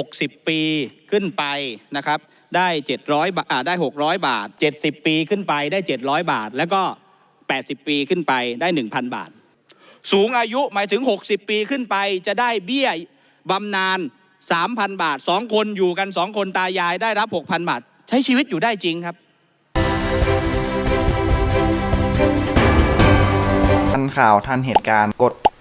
60 ปีขึ้นไปนะครับได้700บาทอ่าได้ 600 บาท 70 ปีขึ้นไปได้ 700 บาท แล้วก็ 80 ปีขึ้นไปได้ 1,000 บาท สูงอายุหมายถึง 60 ปีขึ้นไปจะได้เบี้ยบำนาญ3,000 บาท 2 คนอยู่กัน 2 คนตายายได้รับ 6,000 บาท ใช้ชีวิตอยู่ได้จริงครับทันข่าวทันเหตุการณ์กด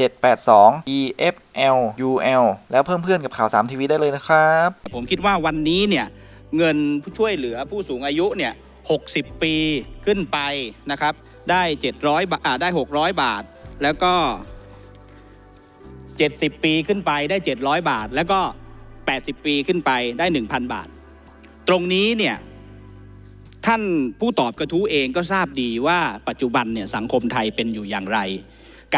782 EFLUL แล้วเพิ่มเพื่อนกับข่าว3ทีวีได้เลยนะครับ ผมคิดว่าวันนี้เนี่ยเงินผู้ช่วยเหลือผู้สูงอายุเนี่ย60 ปีขึ้นไปนะครับ ได้ 700บาทอ่าได้ 600 บาท แล้วก็ 70 ปีขึ้นไปได้ 700 บาท แล้วก็ 80 ปีขึ้นไปได้ 1,000 บาท ตรงนี้เนี่ยท่านผู้ตอบกระทู้เองก็ทราบดีว่าปัจจุบันเนี่ยสังคมไทยเป็นอยู่อย่างไร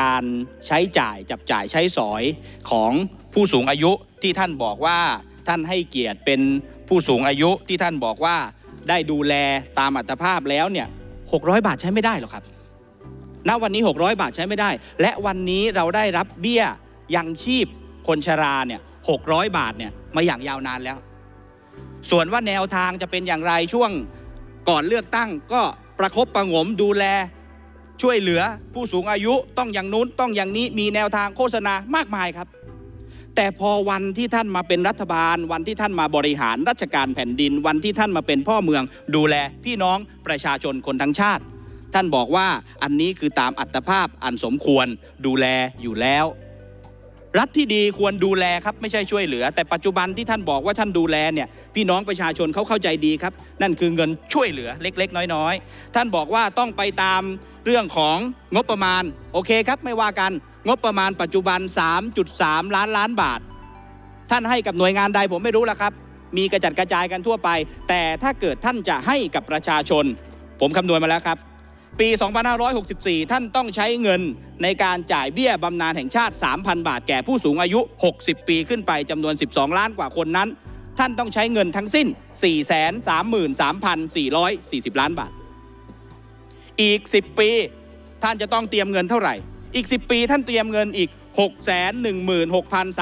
การใช้จ่ายจับจ่ายใช้สอยของผู้สูงอายุที่ท่านบอกว่าท่านให้เกียรติเป็นผู้สูงอายุที่ท่านบอกว่าได้ดูแลตามอัตภาพแล้วเนี่ย600 บาทใช้ไม่ได้หรอกครับ ณ วันนี้ 600 บาทใช้ไม่ได้ และวันนี้เราได้รับเบี้ยยังชีพคนชราเนี่ย600 บาทเนี่ยมาอย่างยาวนานแล้ว ส่วนว่าแนวทางจะเป็นอย่างไรช่วงก่อนเลือกตั้งก็ประคบประงมดูแล ช่วยเหลือผู้สูงอายุต้องอย่างนู้นต้องอย่างนี้มีแนวทางโฆษณามากมายครับ แต่พอวันที่ท่านมาเป็นรัฐบาล วันที่ท่านมาบริหารราชการแผ่นดิน วันที่ท่านมาเป็นพ่อเมือง ดูแลพี่น้องประชาชนคนทั้งชาติ ท่านบอกว่าอันนี้คือตามอัตภาพอันสมควรดูแลอยู่แล้ว รัฐที่ดีควรดูแลครับไม่ใช่ช่วยเหลือ แต่ปัจจุบันที่ท่านบอกว่าท่านดูแลเนี่ยพี่น้องประชาชนเขาเข้าใจดีครับ นั่นคือเงินช่วยเหลือเล็ก ๆ น้อยๆ ท่านบอกว่าต้องไปตามเรื่องของงบประมาณโอเคครับไม่ว่ากันงบประมาณปัจจุบัน 3.3 ล้านล้านบาท ท่านให้กับหน่วยงานใดผมไม่รู้ละครับ มีกระจัดกระจายกันทั่วไป แต่ถ้าเกิดท่านจะให้กับประชาชน ผมคำนวณมาแล้วครับ ปี 2564 ท่านต้องใช้เงินในการจ่ายเบี้ยบำนาญแห่งชาติ 3,000 บาทแก่ผู้สูงอายุ 60 ปีขึ้นไปจำนวน 12 ล้านกว่าคนนั้น ท่านต้องใช้เงินทั้งสิ้น 433,440 ล้านบาท อีก 10 ปีท่านจะต้องเตรียมเงินเท่าไหร่ อีก 10 ปีท่านเตรียมเงินอีก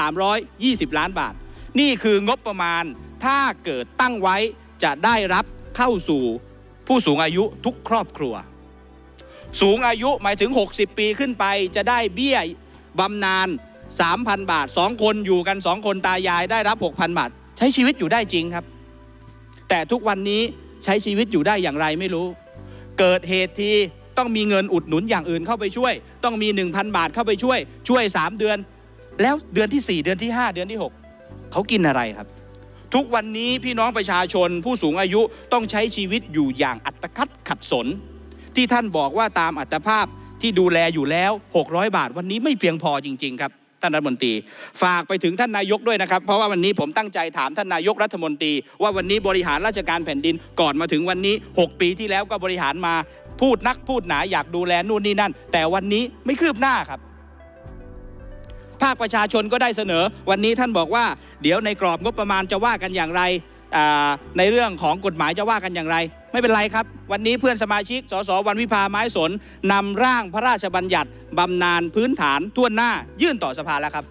616,320 ล้านบาท นี่คืองบประมาณถ้าเกิดตั้งไว้จะได้รับเข้าสู่ผู้สูงอายุทุกครอบครัว สูงอายุหมายถึง 60 ปีขึ้นไปจะได้เบี้ยบำนาญ3,000 บาท 2 คนอยู่กัน 2 คนตายายได้รับ 6,000 บาท ใช้ชีวิตอยู่ได้จริงครับ แต่ทุกวันนี้ใช้ชีวิตอยู่ได้อย่างไรไม่รู้ เกิดเหตุทีต้องมีเงินอุดหนุนอย่างอื่นเข้าไปช่วย ต้องมี 1,000 บาทเข้าไปช่วย ช่วย 3 เดือน แล้วเดือนที่ 4 เดือนที่ 5 เดือนที่ 6 เขากินอะไรครับ ทุกวันนี้พี่น้องประชาชนผู้สูงอายุต้องใช้ชีวิตอยู่อย่างอัตคัดขัดสน ที่ท่านบอกว่าตามอัตภาพที่ดูแลอยู่แล้ว 600 บาท วันนี้ไม่เพียงพอจริง ๆ ครับท่านรัฐมนตรี ฝากไปถึงท่านนายกด้วยนะครับ เพราะว่าวันนี้ผมตั้งใจถามท่านนายกรัฐมนตรี ว่าวันนี้บริหารราชการแผ่นดินก่อนมาถึงวันนี้ 6 ปีที่แล้วก็บริหารมาพูดนักพูดหนาอยากดูแลนู่นนี่นั่น แต่วันนี้ไม่คืบหน้าครับ ภาคประชาชนก็ได้เสนอ วันนี้ท่านบอกว่า เดี๋ยวในกรอบงบประมาณจะว่ากันอย่างไรในเรื่องของกฎหมายจะว่ากันอย่างไร ไม่เป็นไรครับ วันนี้เพื่อนสมาชิกสสวันวิพาไม้สนนำร่างพระราชบัญญัติบำนาญพื้นฐานทั่วหน้ายื่นต่อสภาแล้วครับ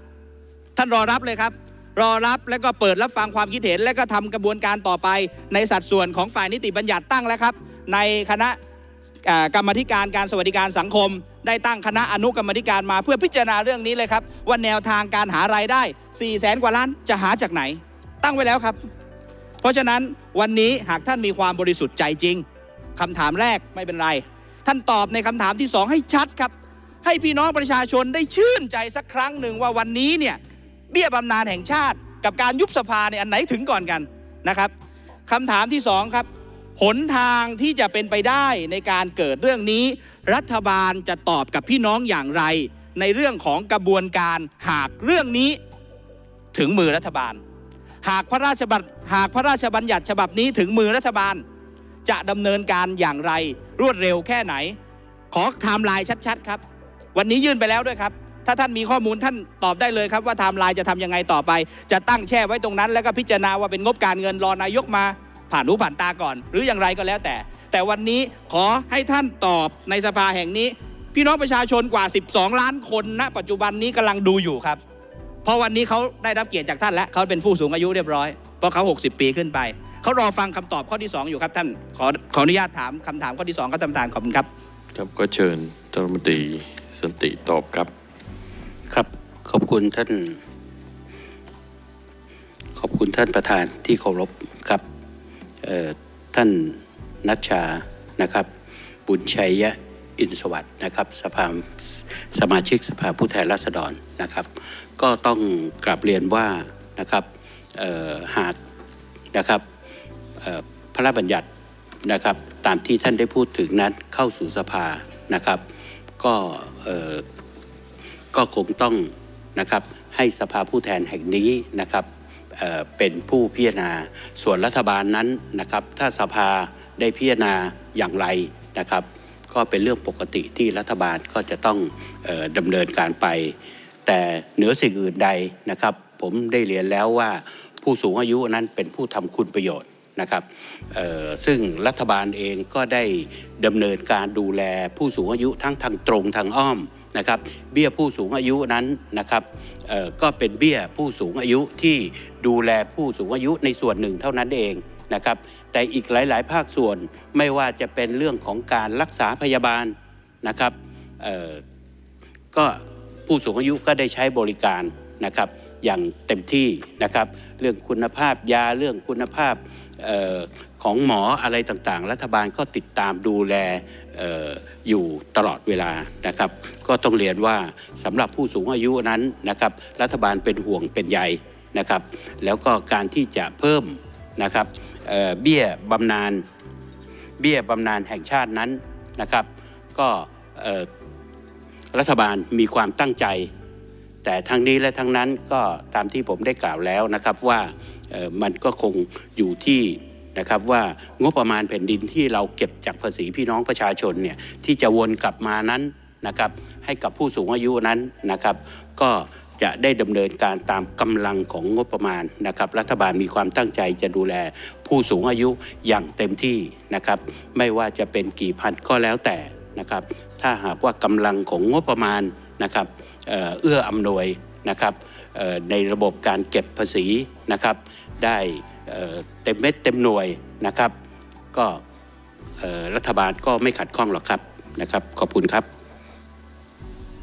ท่านรอรับเลยครับ รอรับแล้วก็เปิดรับฟังความคิดเห็น และก็ทำกระบวนการต่อไป ในสัดส่วนของฝ่ายนิติบัญญัติตั้งแล้วครับ ในคณะกรรมธิการการสวัสดิการสังคม ได้ตั้งคณะอนุกรรมธิการมาเพื่อพิจารณาเรื่องนี้เลยครับว่าแนวทางการหารายได้4ี่แสนกว่าล้านจะหาจากไหน ตั้งไว้แล้วครับ เพราะฉะนั้นวันนี้หากท่านมีความบริสุทธิ์ใจจริงคำถามแรกไม่เป็นไร ท่านตอบในคำถามที่สองให้ชัดครับ ให้พี่น้องประชาชนได้ชื่นใจสักครั้งหนึ่งว่าวันนี้เนี่ยเบี้ยบำนาญแห่งชาติ กับการยุบสภาเนี่ยอันไหนถึงก่อนกันนะครับคำถามที่สองครับหนทางที่จะเป็นไปได้ในการเกิดเรื่องนี้ รัฐบาลจะตอบกับพี่น้องอย่างไร ในเรื่องของกระบวนการหากเรื่องนี้ถึงมือรัฐบาล หากพระราชบัญหากพระราชบัญญัติฉบับนี้ถึงมือรัฐบาล จะดำเนินการอย่างไรรวดเร็วแค่ไหน ขอไทม์ไลน์ชัดๆครับ วันนี้ยื่นไปแล้วด้วยครับ ถ้าท่านมีข้อมูลท่านตอบได้เลยครับว่าไทม์ไลน์จะทำยังไงต่อไป จะตั้งแช่ไว้ตรงนั้น แล้วก็พิจารณาว่าเป็นงบการเงินรอนายกมา ผ่านหูผ่านตาก่อน หรืออย่างไรก็แล้วแต่ แต่วันนี้ขอให้ท่านตอบในสภาแห่งนี้ พี่น้องประชาชนกว่า 12 ล้านคนณปัจจุบันนี้กำลังดูอยู่ครับ เพราะวันนี้เขาได้รับเกียรติจากท่านแล้วเขาเป็นผู้สูงอายุเรียบร้อยเพราะเขา 60 ปีขึ้นไปเขารอฟังคำตอบข้อที่ 2 อยู่ครับท่านขอขออนุญาตถามคำถามข้อที่2ครับท่านประธานขอบคุณครับ ครับก็เชิญท่านรัฐมนตรีสันติตอบครับ ครับขอบคุณท่าน ขอบคุณท่านประธานที่เคารพครับเอ่อท่านนัชชานะครับ บุญชัยยะ อินสวัสด์นะครับสภาสมาชิกสภาผู้แทนราษฎรนะครับ ก็ต้องกลับเรียนว่านะครับหากนะครับพระราชบัญญัตินะครับตามที่ท่านได้พูดถึงนั้นเข้าสู่สภานะครับ ก็ก็คงต้องนะครับให้สภาผู้แทนแห่งนี้นะครับเเป็นผู้พิจารณาส่วนรัฐบาลนั้นนะครับ ถ้าสภาได้พิจารณาอย่างไรนะครับ ก็เป็นเรื่องปกติที่รัฐบาลก็จะต้องออดำเนินการไป แต่เหนือสิ่งอื่นใดนะครับ ผมได้เรียนแล้วว่าผู้สูงอายุนั้นเป็นผู้ทำคุณประโยชน์นะครับซึ่งรัฐบาลเองก็ได้ดำเนินการดูแลผู้สูงอายุทั้งทางตรงทางอ้อมนะครับเบี้ยผู้สูงอายุนั้นนะครับก็เป็นเบี้ยผู้สูงอายุที่ดูแลผู้สูงอายุในส่วนหนึ่งเท่านั้นเอง นะครับ แต่อีกหลาย ๆ ภาคส่วนไม่ว่าจะเป็นเรื่องของการรักษาพยาบาลนะครับก็ผู้สูงอายุก็ได้ใช้บริการนะครับอย่างเต็มที่นะครับ เรื่องคุณภาพยาเรื่องคุณภาพออของหมออะไรต่างๆ รัฐบาลก็ติดตามดูแลอออยู่ตลอดเวลานะครับ ก็ต้องเรียนว่าสำหรับผู้สูงอายุนั้นนะครับ รัฐบาลเป็นห่วงเป็นใยนะครับ แล้วก็การที่จะเพิ่มนะครับ เบี้ยบำนาญเบี้ยบำนาญแห่งชาตินั้นนะครับ ก็รัฐบาลมีความตั้งใจ แต่ทั้งนี้และทั้งนั้นก็ตามที่ผมได้กล่าวแล้วนะครับว่ามันก็คงอยู่ที่นะครับว่างบประมาณแผ่นดินที่เราเก็บจากภาษีพี่น้องประชาชนเนี่ยที่จะวนกลับมานั้นนะครับให้กับผู้สูงอายุนั้นนะครับ ก็ จะได้ดำเนินการตามกำลังของงบประมาณนะครับ รัฐบาลมีความตั้งใจจะดูแลผู้สูงอายุอย่างเต็มที่นะครับ ไม่ว่าจะเป็นกี่พันก็แล้วแต่นะครับ ถ้าหากว่ากำลังของงบประมาณนะครับเอื้ออำนวยนะครับในระบบการเก็บภาษีนะครับ ได้เต็มเม็ดเต็มหน่วยนะครับ ก็รัฐบาลก็ไม่ขัดข้องหรอกครับนะครับ ขอบคุณครับ